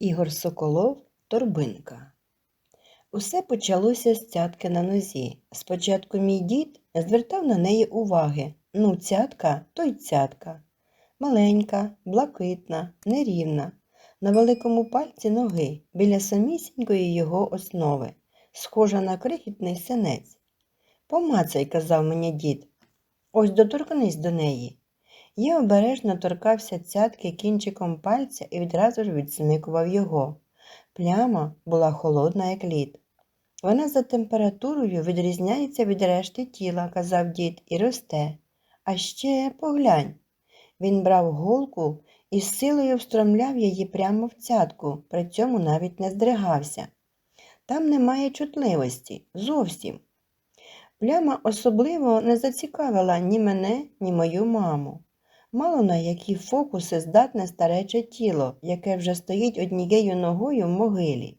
Ігор Соколов Торбинка. Усе почалося з цятки на нозі. Спочатку мій дід звертав на неї уваги. Ну, цятка, то й цятка. Маленька, блакитна, нерівна. На великому пальці ноги, біля самісінької його основи, схожа на крихітний синець. Помацай, казав мені дід. Ось доторкнись до неї. Я обережно торкався цятки кінчиком пальця і відразу ж відсмикував його. Пляма була холодна, як лід. Вона за температурою відрізняється від решти тіла, казав дід, і росте. А ще поглянь. Він брав голку і з силою встромляв її прямо в цятку, при цьому навіть не здригався. Там немає чутливості, зовсім. Пляма особливо не зацікавила ні мене, ні мою маму. Мало на які фокуси здатне старече тіло, яке вже стоїть однією ногою в могилі.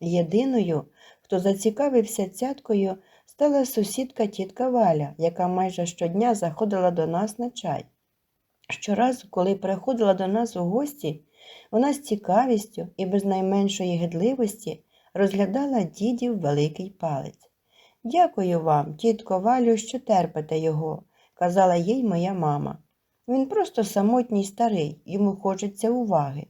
Єдиною, хто зацікавився цяткою, стала сусідка тітка Валя, яка майже щодня заходила до нас на чай. Щоразу, коли приходила до нас у гості, вона з цікавістю і без найменшої гидливості розглядала дідів великий палець. Дякую вам, тітко Валю, що терпите його, казала їй моя мама. Він просто самотній старий, йому хочеться уваги.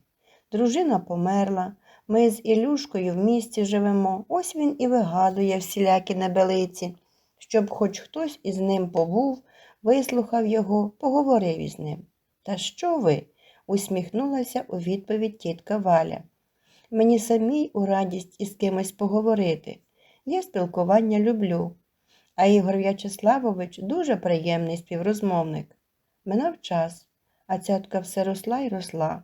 Дружина померла, ми з Ілюшкою в місті живемо, ось він і вигадує всілякі небелиці, щоб хоч хтось із ним побув, вислухав його, поговорив із ним. Та що ви? усміхнулася у відповідь тітка Валя. Мені самій у радість із кимось поговорити. Я спілкування люблю. А Ігор В'ячеславович дуже приємний співрозмовник. Минав час, а цятка все росла й росла.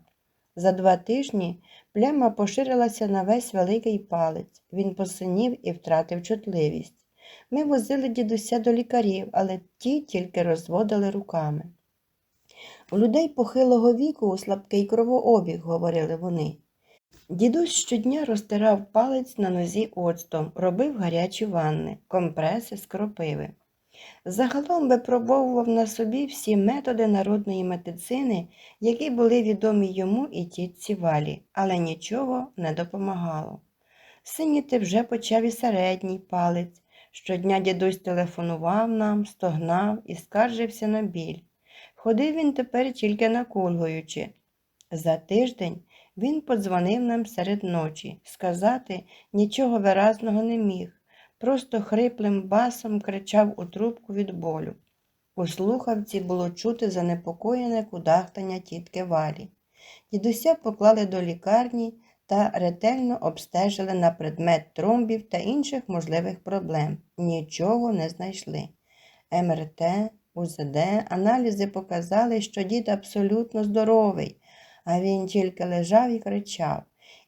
За два тижні пляма поширилася на весь великий палець. Він посинів і втратив чутливість. Ми возили дідуся до лікарів, але ті тільки розводили руками. У людей похилого віку слабкий кровообіг, говорили вони. Дідусь щодня розтирав палець на нозі оцтом, робив гарячі ванни, компреси з кропиви. Загалом випробовував на собі всі методи народної медицини, які були відомі йому і тітці валі, але нічого не допомагало. Синіти вже почав і середній палець. Щодня дідусь телефонував нам, стогнав і скаржився на біль. Ходив він тепер тільки накульгуючи. За тиждень він подзвонив нам серед ночі. Сказати нічого виразного не міг просто хриплим басом кричав у трубку від болю. У слухавці було чути занепокоєне кудахтання тітки Валі. Дідуся поклали до лікарні та ретельно обстежили на предмет тромбів та інших можливих проблем. Нічого не знайшли. МРТ, УЗД, аналізи показали, що дід абсолютно здоровий, а він тільки лежав і кричав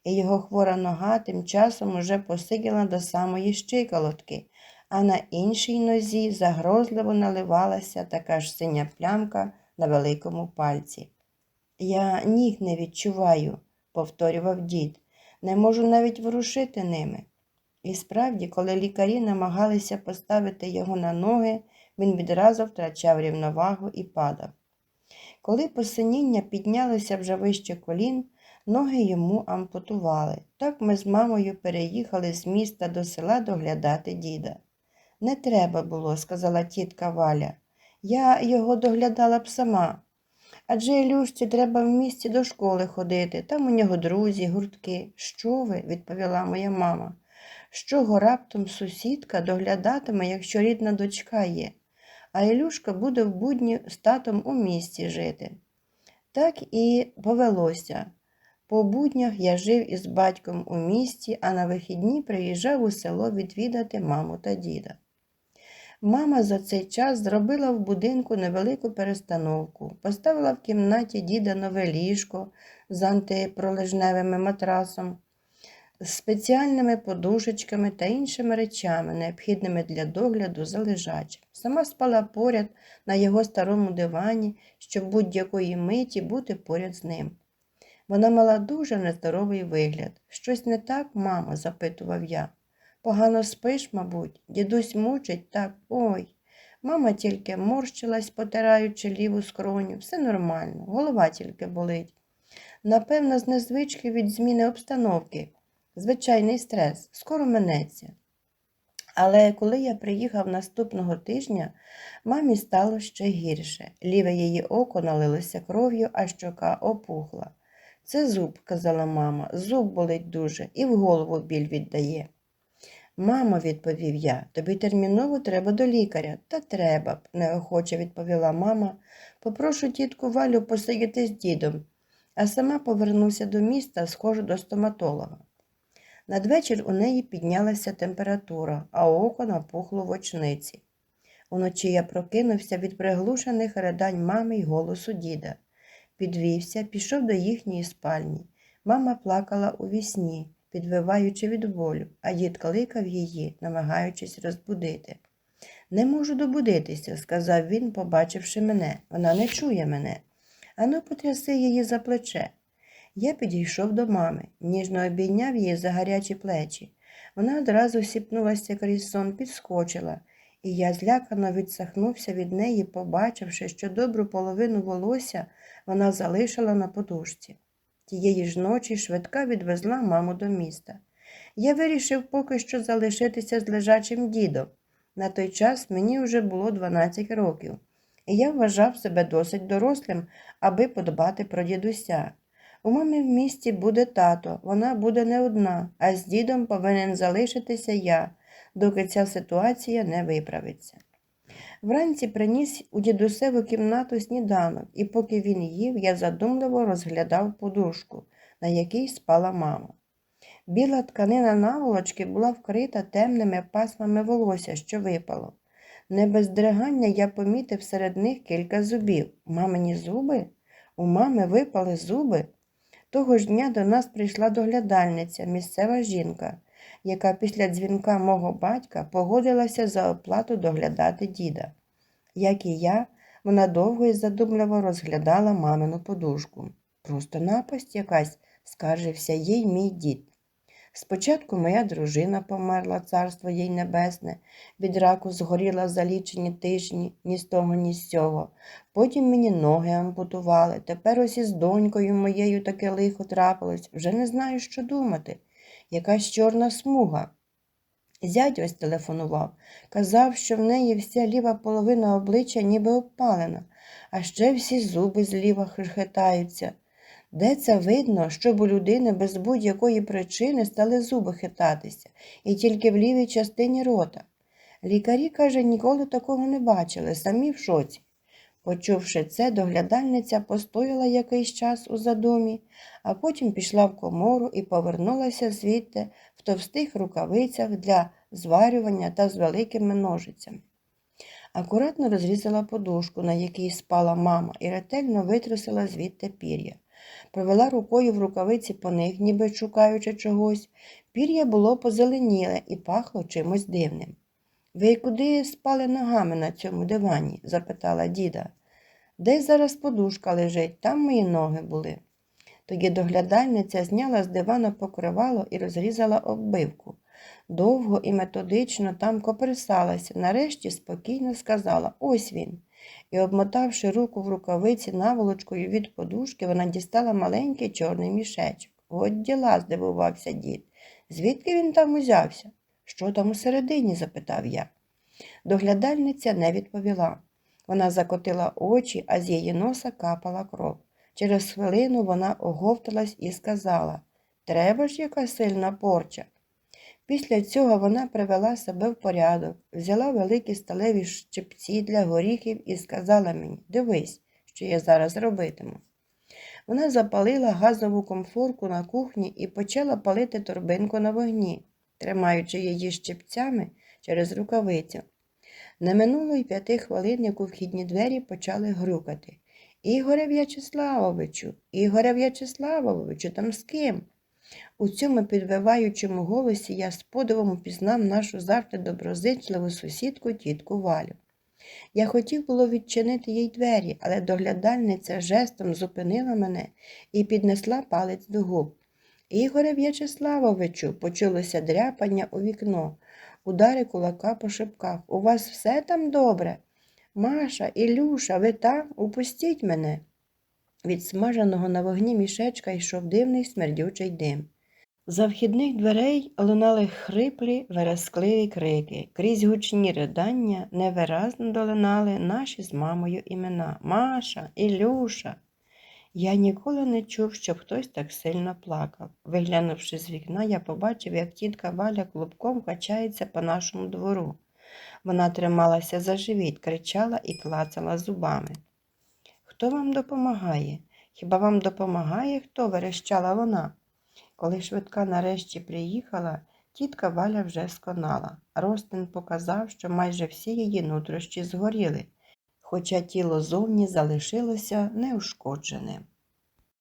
і його хвора нога тим часом уже посиділа до самої щиколотки, а на іншій нозі загрозливо наливалася така ж синя плямка на великому пальці. Я ніг не відчуваю, повторював дід, не можу навіть ворушити ними. І справді, коли лікарі намагалися поставити його на ноги, він відразу втрачав рівновагу і падав. Коли посиніння піднялося вже вище колін, ноги йому ампутували. Так ми з мамою переїхали з міста до села доглядати діда. Не треба було, сказала тітка Валя. Я його доглядала б сама. Адже Ілюшці треба в місті до школи ходити, там у нього друзі, гуртки. Що ви? відповіла моя мама. З чого раптом сусідка доглядатиме, якщо рідна дочка є, а Ілюшка буде в будні з татом у місті жити. Так і повелося. По буднях я жив із батьком у місті, а на вихідні приїжджав у село відвідати маму та діда. Мама за цей час зробила в будинку невелику перестановку, поставила в кімнаті діда нове ліжко з антипролежневим матрасом, з спеціальними подушечками та іншими речами, необхідними для догляду за лежачим. Сама спала поряд на його старому дивані, щоб будь-якої миті бути поряд з ним. Вона мала дуже нездоровий вигляд. Щось не так, мамо? запитував я. Погано спиш, мабуть, дідусь мучить так ой. Мама тільки морщилась, потираючи ліву скроню. Все нормально, голова тільки болить. Напевно, з незвички від зміни обстановки. Звичайний стрес, скоро минеться. Але коли я приїхав наступного тижня, мамі стало ще гірше. Ліве її око налилося кров'ю, а щока опухла. Це зуб, казала мама, зуб болить дуже і в голову біль віддає. Мамо, відповів я, тобі терміново треба до лікаря. Та треба б, неохоче відповіла мама. Попрошу тітку Валю посидіти з дідом, а сама повернуся до міста, схожу до стоматолога. Надвечір у неї піднялася температура, а око напухло в очниці. Уночі я прокинувся від приглушених ридань мами й голосу діда. Підвівся, пішов до їхньої спальні. Мама плакала у вісні, підвиваючи від болю, а дід кликав її, намагаючись розбудити. Не можу добудитися, сказав він, побачивши мене. Вона не чує мене. Ану, потряси її за плече. Я підійшов до мами, ніжно обійняв її за гарячі плечі. Вона одразу сіпнулася крізь сон, підскочила, і я злякано відсахнувся від неї, побачивши, що добру половину волосся вона залишила на подушці. Тієї ж ночі швидка відвезла маму до міста. Я вирішив поки що залишитися з лежачим дідом. На той час мені вже було 12 років, і я вважав себе досить дорослим, аби подбати про дідуся. У мамі в місті буде тато, вона буде не одна, а з дідом повинен залишитися я, доки ця ситуація не виправиться. Вранці приніс у дідусеву кімнату сніданок, і поки він їв, я задумливо розглядав подушку, на якій спала мама. Біла тканина наволочки була вкрита темними пасмами волосся, що випало. Не без дригання я помітив серед них кілька зубів. Мамині зуби? У мами випали зуби. Того ж дня до нас прийшла доглядальниця, місцева жінка, яка після дзвінка мого батька погодилася за оплату доглядати діда. Як і я, вона довго і задумливо розглядала мамину подушку. Просто напасть якась, скаржився їй мій дід. Спочатку моя дружина померла, царство їй небесне, від раку згоріла за лічені тижні, ні з того, ні з цього. Потім мені ноги ампутували. Тепер ось із донькою моєю таке лихо трапилось. Вже не знаю, що думати. Якась чорна смуга. Зять ось телефонував. Казав, що в неї вся ліва половина обличчя ніби обпалена, а ще всі зуби зліва хитаються. Де це видно, щоб у людини без будь-якої причини стали зуби хитатися, і тільки в лівій частині рота. Лікарі, каже, ніколи такого не бачили, самі в шоці. Почувши це, доглядальниця постояла якийсь час у задумі, а потім пішла в комору і повернулася звідти в товстих рукавицях для зварювання та з великими ножицями. Акуратно розрізала подушку, на якій спала мама, і ретельно витрусила звідти пір'я. Провела рукою в рукавиці по них, ніби шукаючи чогось. Пір'я було позеленіле і пахло чимось дивним. Ви куди спали ногами на цьому дивані? запитала діда. Десь зараз подушка лежить, там мої ноги були. Тоді доглядальниця зняла з дивана покривало і розрізала оббивку. Довго і методично там коперсалася, нарешті спокійно сказала ось він. І, обмотавши руку в рукавиці наволочкою від подушки, вона дістала маленький чорний мішечок. От діла, здивувався дід. Звідки він там узявся? Що там усередині? запитав я. Доглядальниця не відповіла. Вона закотила очі, а з її носа капала кров. Через хвилину вона оговталась і сказала Треба ж яка сильна порча. Після цього вона привела себе в порядок, взяла великі сталеві щепці для горіхів і сказала мені Дивись, що я зараз робитиму. Вона запалила газову комфорку на кухні і почала палити торбинку на вогні, тримаючи її щепцями через рукавицю. Не минуло й п'яти хвилин, як у вхідні двері почали грюкати. Ігоре В'ячеславовичу, Ігоре В'ячеславовичу, там з ким? У цьому підвиваючому голосі я з подивом упізнав нашу завжди доброзичливу сусідку тітку Валю. Я хотів було відчинити їй двері, але доглядальниця жестом зупинила мене і піднесла палець до губ. Ігоре В'ячеславовичу, почулося дряпання у вікно, удари кулака по шипках. У вас все там добре? Маша, Ілюша, ви там? Упустіть мене. Від смаженого на вогні мішечка йшов дивний смердючий дим. За вхідних дверей лунали хриплі, верескливі крики. Крізь гучні ридання невиразно долинали наші з мамою імена Маша, Ілюша. Я ніколи не чув, щоб хтось так сильно плакав. Виглянувши з вікна, я побачив, як тітка Валя клубком качається по нашому двору. Вона трималася за живіт, кричала і клацала зубами. Хто вам допомагає? Хіба вам допомагає хто? верещала вона. Коли швидка нарешті приїхала, тітка Валя вже сконала. Ростин показав, що майже всі її нутрощі згоріли, хоча тіло зовні залишилося неушкодженим.